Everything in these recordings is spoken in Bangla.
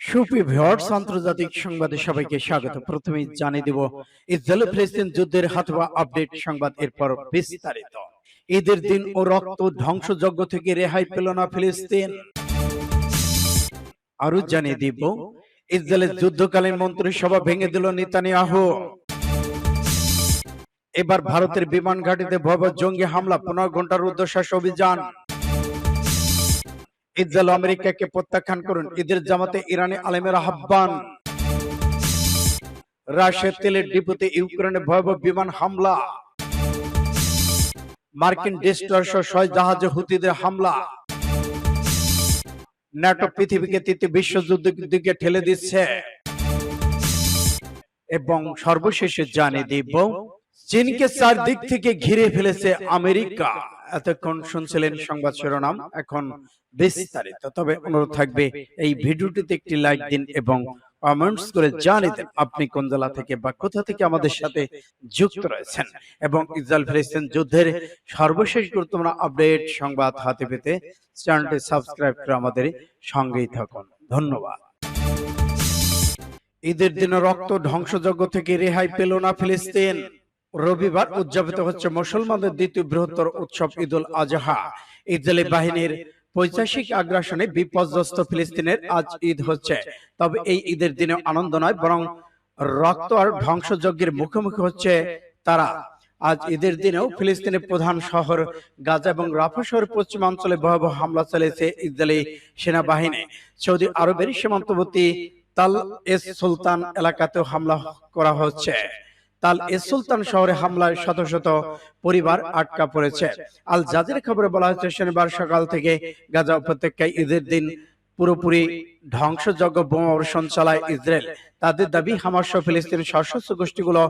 সুপি ভিওয়ার্স আন্তর্জাতিক সংবাদে সবাইকে স্বাগত। প্রথমেই জানিয়ে দিব ইসরায়েল ফিলিস্তিন যুদ্ধের হাতবা আপডেট সংবাদ এরপর বিস্তারিত। ঈদের দিন ও রক্ত ধ্বংসযজ্ঞ থেকে রেহাই পেল না ফিলিস্তিন। আরও জানিয়ে দিব ইসরায়েলের যুদ্ধকালীন মন্ত্রিসভা ভেঙে দিল নেতানিয়াহু। এবার ভারতের বিমান ঘাটিতে ভয়াবহ জঙ্গি হামলা পনেরো ঘণ্টার উদ্দেশ্য অভিযান। ও আমেরিকাকে প্রত্যাখ্যান করুন। ঈদের জামাতে ইরানি আলেমের আহ্বান। রাশিয়ার তেলের ডিপোতে ইউক্রেনে ভয়াবহ বিমান হামলা। মার্কিন ডেস্ট্রয়ার ছয় জাহাজে হুতিদের হামলা। ন্যাটো পৃথিবীকে তৃতীয় বিশ্বযুদ্ধের দিকে ঠেলে দিচ্ছে। এবং সর্বশেষে জানিয়ে দিব, চীনকে চারদিক থেকে ঘিরে ফেলেছে আমেরিকা। এতক্ষণ শুনছিলেন সংবাদ শিরোনাম এখন বিস্তারিত। তবে অনুরোধ থাকবে এই ভিডিওটিতে একটি লাইক দিন এবং কমেন্টস করে জানিয়ে দেন আপনি কোন জেলা থেকে বা কোথা থেকে আমাদের সাথে যুক্ত রয়েছেন। এবং ইসরায়েল ফিলিস্তিন যুদ্ধের সর্বশেষ গুরুত্বপূর্ণ আপডেট সংবাদ হাতে পেতে চ্যানেলটি সাবস্ক্রাইব করে আমাদের সঙ্গেই থাকুন। ধন্যবাদ। ঈদের দিনে রক্ত ধ্বংসযজ্ঞ থেকে রেহাই পেল না ফিলিস্তিন। রবিবার উদযাপিত হচ্ছে মুসলমানদের দ্বিতীয় বৃহত্তর উৎসব ঈদুল আজহা। ইসরায়েলি বাহিনীর পৈশাসিক আগ্রাসনে বিপর্যস্ত ফিলিস্তিনের আজ ঈদ হচ্ছে। তবে এই ঈদের দিনে আনন্দ নয়, বরং রক্ত আর ধ্বংসযজ্ঞের মুখোমুখি হচ্ছে তারা। আজ ঈদের দিনেও ফিলিস্তিনের প্রধান শহর গাজা এবং রাফা শহরের পশ্চিমাঞ্চলে ভয়াবহ হামলা চালিয়েছে ইসরায়েলি সেনাবাহিনী। সৌদি আরবের সীমান্তবর্তী তাল এস সুলতান এলাকাতেও হামলা করা হচ্ছে। তাল এস সুলতান শহরে হামলায় শত শত পরিবার আটকা পড়েছে। আল জাজির খবরে বলা হয়েছে শনিবার সকাল থেকে গাজা উপত্যকায় ঈদের দিন পুরোপুরি ধ্বংসযজ্ঞ বোমা বর্ষণ চালায় ইসরায়েল। তাদের দাবি হামাস ফিলিস্তিন সশস্ত্র গোষ্ঠীগুলো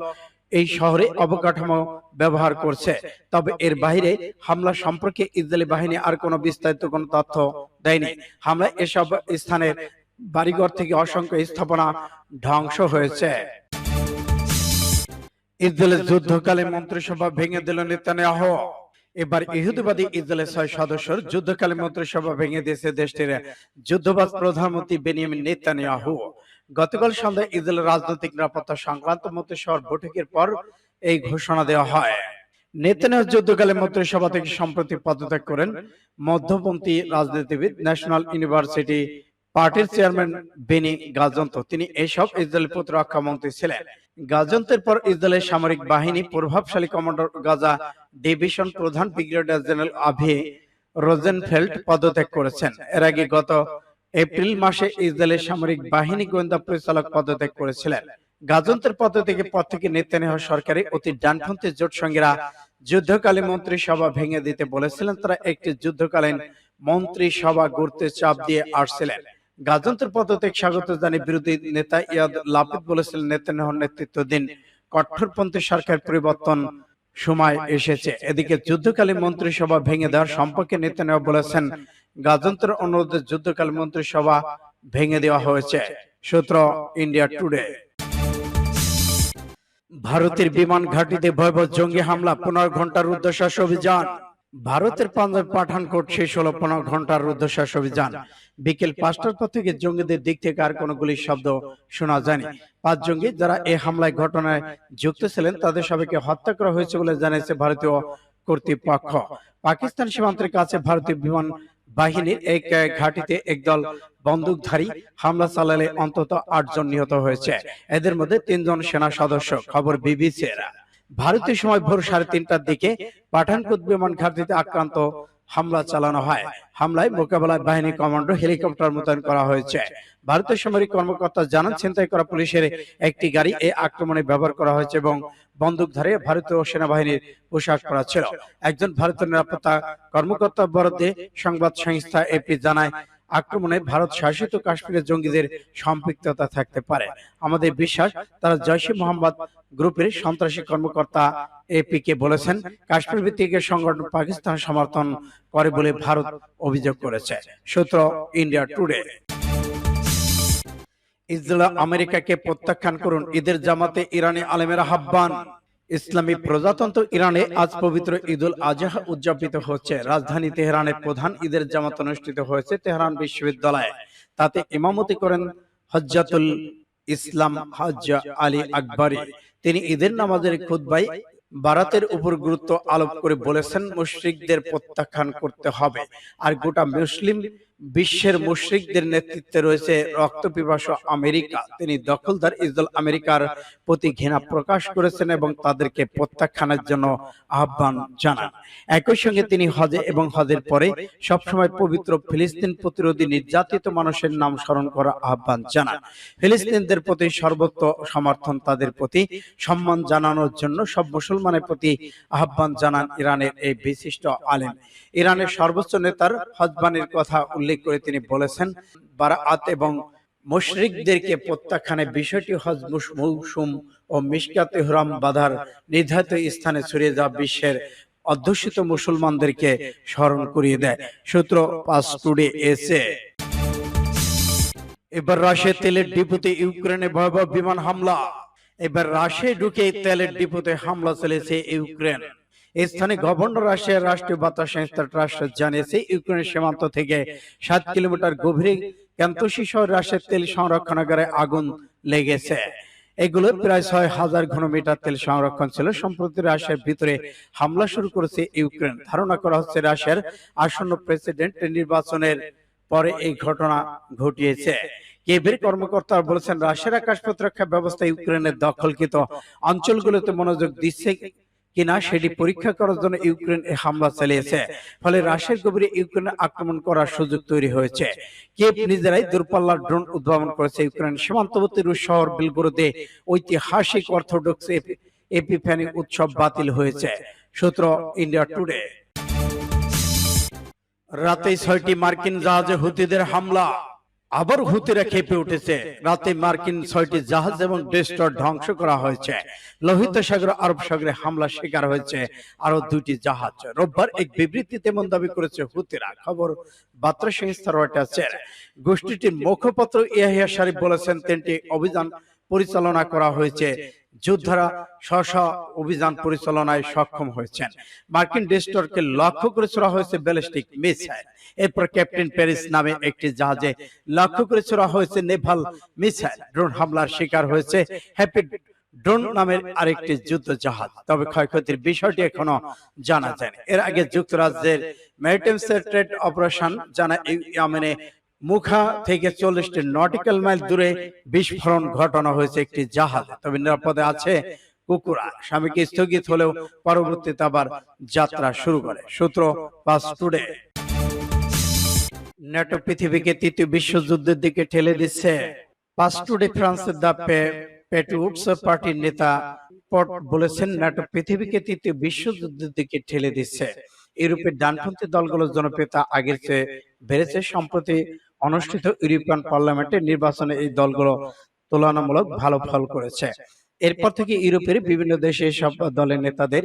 এই শহরে অবকাঠামো ব্যবহার করছে। তবে এর বাইরে হামলা সম্পর্কে ইসরায়েলি বাহিনী আর কোনো বিস্তারিত কোনো তথ্য দেয়নি। হামলায় এসব স্থানের বাড়িঘর থেকে অসংখ্য স্থাপনা ধ্বংস হয়েছে। ইসরায়েলের যুদ্ধকালে মন্ত্রিসভা ভেঙে দিল নেতানিয়াহু। এবার ইহুদিবাদী ইসরায়েলের ছয় সদস্যর যুদ্ধকালে মন্ত্রিসভা ভেঙে দিয়েছে দেশটির যুদ্ধবাদ প্রধানমন্ত্রী বেনিয়ামিন নেতানিয়াহু। গতকাল সন্ধ্যায় ইসরায়েলের রাজনৈতিক নিরাপত্তা সংক্রান্ত মন্ত্রিসভার বৈঠকের পর এই ঘোষণা দেওয়া হয়। নেতানিয়াহু যুদ্ধকালে মন্ত্রিসভা থেকে সম্প্রতি পদত্যাগ করেন মধ্যপন্থী রাজনীতিবিদ ন্যাশনাল ইউনিভার্সিটি পার্টির চেয়ারম্যান বেনি গাজন্ত তিনি এইসব ইসরায়েলের প্রতিরক্ষা মন্ত্রী ছিলেন। গাজন্তের পর ইসরায়েলের সামরিক বাহিনী প্রভাবশালী কমান্ডার গাজা ডিভিশন প্রধান ব্রিগেডিয়ার জেনারেল আভি রোজেনফেল্ড পদত্যাগ করেছেন। এর আগে গত এপ্রিল মাসে ইসরায়েলের সামরিক বাহিনী গোয়েন্দা পরিচালক পদত্যাগ করেছিলেন। গাজন্তের পদ থেকে পদ থেকে নেতানিয়াহু সরকারি অতি ডানপন্থী জোট সঙ্গীরা যুদ্ধকালীন মন্ত্রিসভা ভেঙে দিতে বলেছিলেন। তারা একটি যুদ্ধকালীন মন্ত্রিসভা গড়তে চাপ দিয়ে আসছিলেন গাজন্তের পদত্যাগ স্বাগত জানিয়ে বিরোধী নেতা ইয়াদ লাপিদ বলেছিলেন, নেতানিয়াহুর নেতৃত্বাধীন কঠোরপন্থী সরকার পরিবর্তন সময় এসেছে। এদিকে যুদ্ধকালীন মন্ত্রিসভা ভেঙে দেওয়ার সম্পর্কে নেতানিয়াহু বলেছেন, গাজন্তের অনুরোধে যুদ্ধকালীন মন্ত্রিসভা ভেঙে দেওয়া হয়েছে। সূত্র ইন্ডিয়া টুডে। ভারতের বিমান ঘাটিতে ভয়াবহ জঙ্গি হামলা, পনেরো ঘণ্টার রুদ্ধশ্বাস অভিযান। ভারতের পাঞ্জাব পাঠানকোট শেষ হলো পনেরো ঘণ্টার রুদ্ধশ্বাস অভিযান। বিকেল পাঁচটার পর থেকে জঙ্গিদের দিক থেকে আর কোনো গুলির শব্দ শোনা যায়নি। পাঁচ জঙ্গি যারা এই হামলায় ঘটনায় যুক্ত ছিলেন তাদের সবাইকে হত্যা করা হয়েছে বলে জানিয়েছে ভারতীয় কর্তৃপক্ষ। পাকিস্তান সীমান্তের কাছে ভারতীয় বিমান বাহিনীর এক ঘাটিতে একদল বন্দুকধারী হামলা চালালে অন্তত আটজন নিহত হয়েছে। এদের মধ্যে তিনজন সেনা সদস্য খবর বিবিসি ভারতীয় সময় ভোর সাড়ে তিনটার দিকে পাঠানকোট বিমান ঘাটিতে আক্রান্ত হামলা চালানো হয়। হামলায় মোকাবেলায় বাহিনী কমান্ডো হেলিকপ্টার মোতায়েন করা হয়েছে। ভারতের সামরিক কর্মকর্তা জানান, ছিনতাই করা পুলিশের একটি গাড়ি এই আক্রমণে ব্যবহার করা হয়েছে এবং বন্দুক ধারে ভারতীয় সেনাবাহিনীর পোশাক করা ছিল। একজন ভারতীয় নিরাপত্তা কর্মকর্তা বরাদ্দে সংবাদ সংস্থা এপি জানায় আক্রমণে ভারত শাসিত কাশ্মীরের জঙ্গিদের সম্পৃক্ততা থাকতে পারে। আমাদের বিশ্বাস তারা জয়সে মোহাম্মদ গ্রুপের সন্ত্রাসী কর্মকর্তা এপি কে বলেছেন কাশ্মীর ভিত্তিক সংগঠন পাকিস্তান সমর্থন করে বলে ভারত অভিযোগ করেছে। সূত্র ইন্ডিয়া টুডে ইসরায়েল আমেরিকাকে প্রত্যাখ্যান করুন। ঈদের জামাতে ইরানি আলেমের আহ্বান ইসলামী প্রজাতন্ত্র ইরানে আজ পবিত্র ঈদুল আজহা উদযাপিত হচ্ছে। রাজধানী তেহরানের প্রধান ঈদের জামাত অনুষ্ঠিত হয়েছে তেহরান বিশ্ববিদ্যালয়ে। তাতে ইমামতি করেন হজ্জাতুল ইসলাম হজ আলী আকবরী। তিনি ঈদের নামাজের খুতবাই বারাতের উপর গুরুত্ব আরোপ করে বলেছেন মুশরিকদের প্রত্যাখ্যান করতে হবে। আর গোটা মুসলিম বিশ্বের মুশরিকদের নেতৃত্বে রয়েছে রক্তপিপাসু আমেরিকা। তিনি দখলদার ইসরায়েল আমেরিকার প্রতি ঘৃণা প্রকাশ করেছেন এবং তাদেরকে প্রত্যাখ্যানের জন্য আহ্বান জানান। একই সঙ্গে তিনি হজে এবং হজের পরে সবসময় পবিত্র ফিলিস্তিন প্রতিরোধী নির্যাতিত মানুষের নাম স্মরণ করার আহ্বান জানান। ফিলিস্তিনদের প্রতি সর্বত্র সমর্থন তাদের প্রতি সম্মান জানানোর জন্য সব মুসলমানের প্রতি আহ্বান জানান ইরানের এই বিশিষ্ট আলেম। ইরানের সর্বোচ্চ নেতার হজবানির কথা উল্লেখ করে তিনি বলেছেন বারাআত এবং মুশরিকদেরকে প্রত্যাখ্যানের বিষয়টি হজ মৌসুম ও মিশকাতে হুরাম বাধার নির্ধারিত স্থানে ছড়িয়ে যাওয়া বিশ্বের অধ্যুষিত মুসলমানদেরকে স্মরণ করিয়ে দেয়। সূত্র পাস টুডে এসে। এবার রাশিয়ার তেলের ডিপোতে ইউক্রেনে ভয়াবহ বিমান হামলা। এবার রাশিয়ায় ঢুকে তেলের ডিপোতে হামলা চলেছে ইউক্রেন। স্থানে গভর্নর রাশিয়ার রাষ্ট্রীয় বার্তা সংস্থা ট্রাস্ট জানিয়েছে ইউক্রেনের সীমান্ত থেকে সাত কিলোমিটার গভীরে ক্যান্তসি শহর রাশিয়ার তেল সংরক্ষণাগারে আগুন লেগেছে। এগুলো প্রায় ছয় হাজার ঘনমিটার তেল সংরক্ষণ ছিল। সম্প্রতি রাশিয়ার ভিতরে হামলা শুরু করেছে ইউক্রেন। ধারণা করা হচ্ছে রাশিয়ার আসন্ন প্রেসিডেন্ট নির্বাচনের পরে এই ঘটনা ঘটিয়েছে। কেবের কর্মকর্তারা বলেছেন রাশিয়ার আকাশ প্রতিরক্ষা ব্যবস্থা ইউক্রেনের দখলকৃত অঞ্চলগুলোতে মনোযোগ দিচ্ছে কিনা সেটি পরীক্ষা করার জন্য ইউক্রেন এই হামলা চালিয়েছে। ফলে রাশিয়ার গভীরে ইউক্রেনে আক্রমণ করার সুযোগ তৈরি হয়েছে। নিজেরাই দূরপাল্লার ড্রোন উদ্ভাবন করেছে ইউক্রেন সীমান্তবর্তী রুশ শহর বিলগোরোদে ঐতিহাসিক অর্থোডক্স এপি- এপিফ্যানি উৎসব বাতিল হয়েছে। সূত্র ইন্ডিয়া টুডে। রাতে ছয়টি মার্কিন জাহাজে হুতিদের হামলা। আবার হুতিরা খেপে উঠেছে। রাতে মার্কিন ছয়টি জাহাজ এবং ডেস্টর ধ্বংস করা হয়েছে। লোহিত সাগর, আরব সাগরে হামলা শিকার হয়েছে। আরও দুটি জাহাজ। রোববার এক বিবৃতিতে এমন দাবি করেছে হুতিরা। খবর বার্তা সংস্থা রয়টার্সের। গোষ্ঠীটির মুখপাত্র ইয়াহিয়া শরীফ বলেছেন, তিনটি অভিযান পরিচালনা করা হয়েছে। যোদ্ধারা স্ব অভিযান পরিচালনায় সক্ষম হয়েছেন। মার্কিন ডেস্টরকে লক্ষ্য করে ছোড়া হয়েছে ব্যালিস্টিক মিসাইল। এরপর ক্যাপ্টেন প্যারিস নামে একটি জাহাজে লক্ষ্য করে ছোড়া হয়েছে নেভাল মিসাইল। ড্রোন হামলার শিকার হয়েছে হ্যাপি ড্রোন নামের আরেকটি যুদ্ধ জাহাজ তবে ক্ষয়ক্ষতির বিষয়টি এখনও জানা যায়নি। এর আগে যুক্তরাজ্যের ম্যারিটাইম ট্রেড অপারেশন জানা ইয়েমেনে মুখা থেকে চল্লিশটি নটিক্যাল মাইল দূরে বিস্ফোরণ ঘটানো হয়েছে একটি জাহাজ। তবে নিরাপদে আছে কুকুরা। স্বামীকে স্থগিত হলেও পরবর্তীতে আবার যাত্রা শুরু করে। সূত্র পাস টুডে ন্যাটো পৃথিবীকে তৃতীয় বিশ্বযুদ্ধের দিকে ঠেলে দিচ্ছে। পাস টুডে ফ্রান্সের দা পেটুটস পার্টির নেতা পট বলেছেন ন্যাটো পৃথিবীকে তৃতীয় বিশ্বযুদ্ধের দিকে ঠেলে দিচ্ছে। ইউরোপের ডানপন্থী দলগুলোর জনপ্রিয়তা আগের চেয়ে বেড়েছে সম্প্রতি অনুষ্ঠিত ইউরোপিয়ান পার্লামেন্টের নির্বাচনে এই দলগুলো তুলনামূলক ভালো ফল করেছে। এরপর থেকে ইউরোপের বিভিন্ন দেশে এসব দলের নেতাদের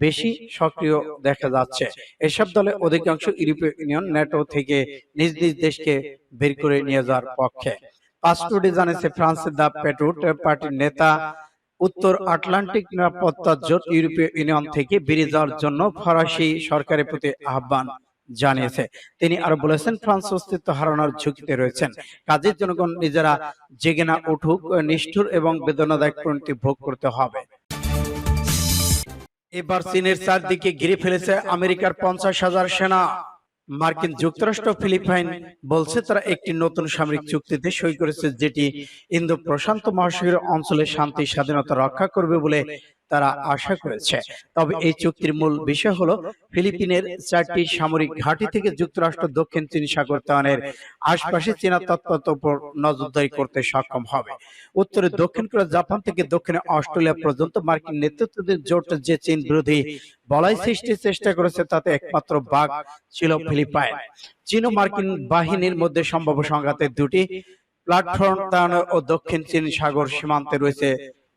বেশি সক্রিয় দেখা যাচ্ছে। এসব দলের অধিকাংশ ইউরোপীয় ইউনিয়ন ন্যাটো থেকে নিজ নিজ দেশকে বের করে নিয়ে যাওয়ার পক্ষে। পাসপোর্টে জানিয়েছে ফ্রান্সের দা পেট্রোট পার্টির নেতা। উত্তর আটলান্টিক নিরাপত্তা জোট ইউরোপীয় ইউনিয়ন থেকে বেরিয়ে যাওয়ার জন্য ফরাসি সরকারের প্রতি আহ্বান। জানিয়েছে। তিনি আরও বলেছেন ফ্রান্স অস্তিত্ব হারানোর ঝুঁকিতে রয়েছেন। কাজের জনগণ নিজেরা জেগে না উঠুক, নিষ্ঠুর এবং বেদনাদায়ক পরিণতি ভোগ করতে হবে। এবার চীনের চারদিকে ঘিরে ফেলেছে আমেরিকার পঞ্চাশ হাজার সেনা। মার্কিন যুক্তরাষ্ট্র ফিলিপাইন বলছে, তারা একটি নতুন সামরিক চুক্তিতে সই করেছে, যেটি ইন্দো প্রশান্ত মহাসাগরীয় অঞ্চলে শান্তি, স্বাধীনতা রক্ষা করবে বলে তারা আশা করেছে। তবে এই চুক্তির মূল বিষয় হলো ফিলিপিনের চারটি সামরিক ঘাঁটি থেকে যুক্তরাষ্ট্র দক্ষিণ চীন সাগর তানের আশপাশে চীনা তৎপরতার উপর নজরদারি করতে সক্ষম হবে। উত্তরে দক্ষিণ কোরিয়া জাপান থেকে দক্ষিণে অস্ট্রেলিয়া পর্যন্ত মার্কিন নেতৃত্বাধীন জোট যে চীন বিরোধী বলাই সৃষ্টির চেষ্টা করেছে তাতে একমাত্র বাঘ ছিল ফিলিপাইন। চীন ও মার্কিন বাহিনীর মধ্যে সম্ভাব্য সংঘাতের দুটি প্ল্যাটফর্ম তাড়ানো ও দক্ষিণ চীন সাগর সীমান্তে রয়েছে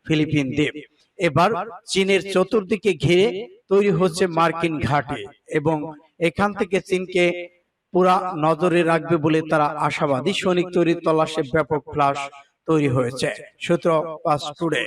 ফিলিপিন দ্বীপ এবার চীনের চতুর্দিকে ঘিরে তৈরি হচ্ছে মার্কিন ঘাটে এবং এখান থেকে চীনকে পুরা নজরে রাখবে বলে তারা আশাবাদী সৈনিক তৈরির তল্লাশে ব্যাপক ফ্লাশ তৈরি হয়েছে। সূত্র পাস টুডে।